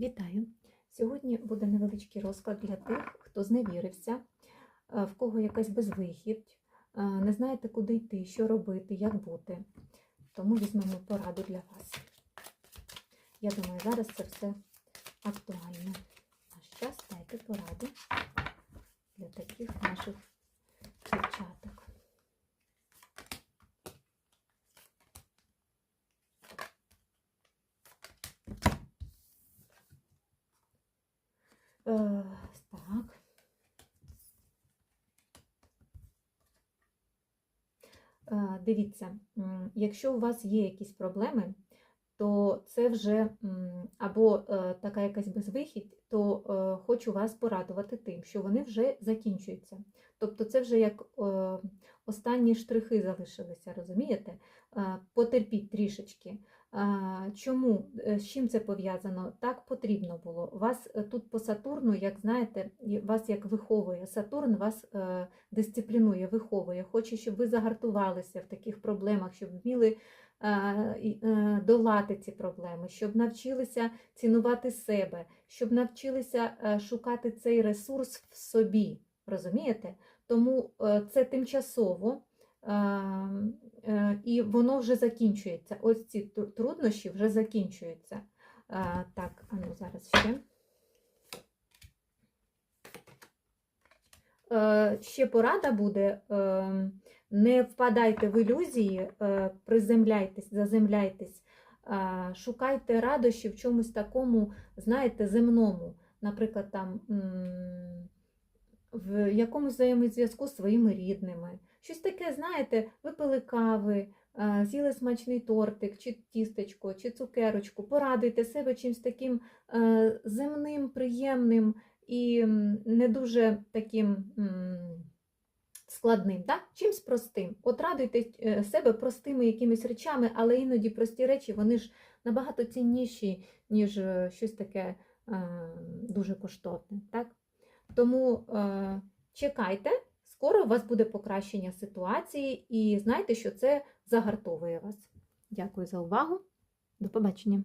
Вітаю! Сьогодні буде невеличкий розклад для тих, хто зневірився, е, в кого якась безвихідь, е, не знаєте, куди йти, що робити, як бути. Тому візьмемо пораду для вас. Я думаю, зараз це все актуально. Наш час дайте пораду для таких наших Дивіться, якщо у вас є якісь проблеми, то це вже або е, така якась безвихідь, то е, хочу вас порадувати тим, що вони вже закінчуються. Тобто це вже як е, останні штрихи залишилися, розумієте? Потерпіть трішечки. Чому? З чим це пов'язано? Так потрібно було. Вас тут по Сатурну, як знаєте, вас як виховує. Сатурн вас дисциплінує, виховує. Хоче, щоб ви загартувалися в таких проблемах, щоб вміли долати ці проблеми, щоб навчилися цінувати себе, щоб навчилися е, шукати цей ресурс в собі. Розумієте? Тому е, це тимчасово. Е, е, І воно вже закінчується. Ось ці труднощі вже закінчуються. Е, Так, а ну зараз ще. Е, Ще порада буде. Не впадайте в ілюзії, е, приземляйтесь, заземляйтесь, шукайте радощі в чомусь такому, знаєте, земному. Наприклад, там в якомусь взаємозв'язку з своїми рідними. Щось таке, знаєте, випили кави, з'їли смачний тортик, чи тістечко, чи цукерочку, порадуйте себе чимось таким е, земним, приємним і не дуже таким складним, так? чимось простим. От радуйте е, себе простими якимись речами, але іноді прості речі, вони ж набагато цінніші, ніж е, щось таке е, дуже коштовне. Так? Тому чекайте, скоро у вас буде покращення ситуації, і знайте, що це загартовує вас. Дякую за увагу. До побачення.